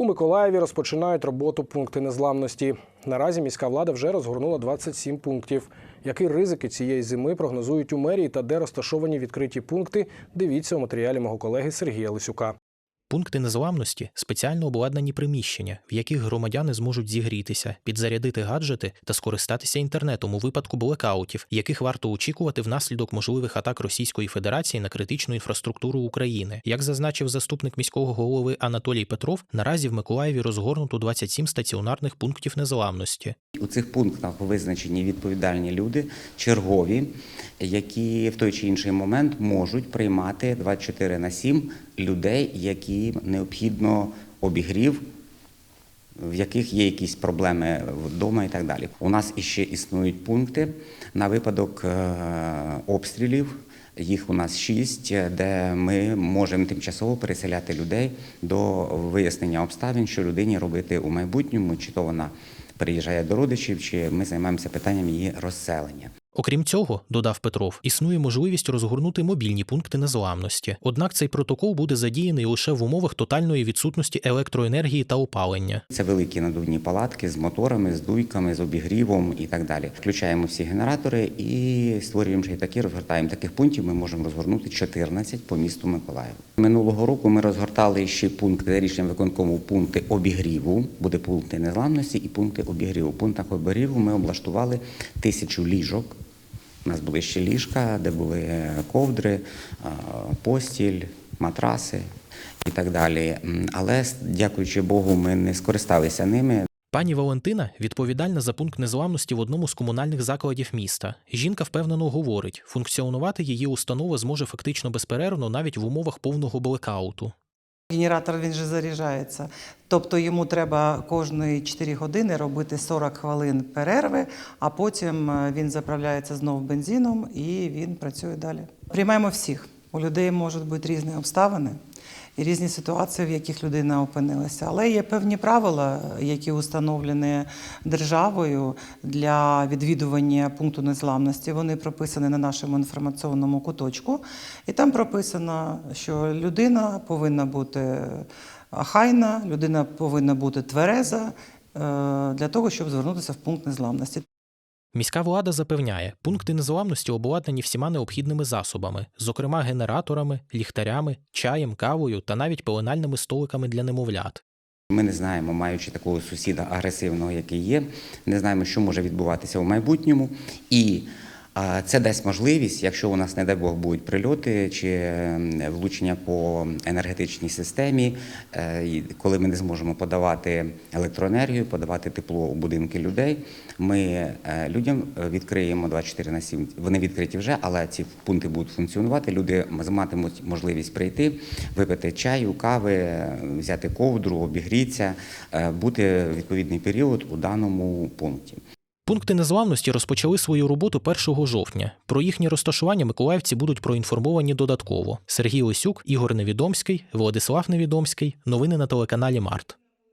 У Миколаєві розпочинають роботу пункти незламності. Наразі міська влада вже розгорнула 27 пунктів. Які ризики цієї зими прогнозують у мерії та де розташовані відкриті пункти? Дивіться у матеріалі мого колеги Сергія Лисюка. Пункти незламності спеціально обладнані приміщення, в яких громадяни зможуть зігрітися, підзарядити гаджети та скористатися інтернетом у випадку блекаутів, яких варто очікувати внаслідок можливих атак Російської Федерації на критичну інфраструктуру України. Як зазначив заступник міського голови Анатолій Петров, наразі в Миколаєві розгорнуто 27 стаціонарних пунктів незламності. У цих пунктах визначені відповідальні люди, чергові, які в той чи інший момент можуть приймати 24 на 7 людей, які необхідно обігрів, в яких є якісь проблеми вдома і так далі. У нас іще існують пункти на випадок е, обстрілів. Їх у нас шість, де ми можемо тимчасово переселяти людей до вияснення обставин, що людині робити у майбутньому, чи то вона переїжджає до родичів, чи ми займаємося питанням її розселення. Окрім цього, додав Петров, існує можливість розгорнути мобільні пункти незламності. Однак цей протокол буде задіяний лише в умовах тотальної відсутності електроенергії та опалення. Це великі надувні палатки з моторами, з дуйками, з обігрівом і так далі. Включаємо всі генератори і створюємо ще такі, розгортаємо таких пунктів. Ми можемо розгорнути 14 по місту Миколаїв. Минулого року ми розгортали ще пункти за рішенням виконкому пункти обігріву. Буде пункти незламності і пункти обігріву. Пунктах обігріву ми облаштували тисячу ліжок. У нас були ще ліжка, де були ковдри, постіль, матраси і так далі. Але, дякуючи Богу, ми не скористалися ними. Пані Валентина відповідальна за пункт незламності в одному з комунальних закладів міста. Жінка впевнено говорить, функціонувати її установа зможе фактично безперервно навіть в умовах повного блекауту. Генератор він же заряджається. Тобто йому треба кожні 4 години робити 40 хвилин перерви, а потім е, він заправляється знову бензином і він працює далі. Приймаємо всіх. У людей можуть бути різні обставини і різні ситуації, в яких людина опинилася. Але є певні правила, які установлені державою для відвідування пункту незламності. Вони прописані на нашому інформаційному куточку. І там прописано, що людина повинна бути ахайна, людина повинна бути твереза е, для того, щоб звернутися в пункт незламності. Міська влада запевняє, пункти незламності обладнані всіма необхідними засобами, зокрема генераторами, ліхтарями, чаєм, кавою та навіть пеленальними столиками для немовлят. Ми не знаємо, маючи такого сусіда агресивного, який є, не знаємо, що може відбуватися в майбутньому. І а, це дасть можливість, якщо у нас, не дай Бог, будуть прильоти чи влучення по енергетичній системі, е, коли ми не зможемо подавати електроенергію, подавати тепло у будинки людей, ми е, людям відкриємо 24 на 7. Вони відкриті вже, але ці пункти будуть функціонувати. Люди матимуть можливість прийти, випити чаю, кави, взяти ковдру, обігрітися, е, бути відповідний період у даному пункті. Пункти незламності розпочали свою роботу 1 жовтня. Про їхнє розташування миколаївці будуть проінформовані додатково. Сергій Лисюк, Ігор Невідомський, Владислав Невідомський. Новини на телеканалі Март.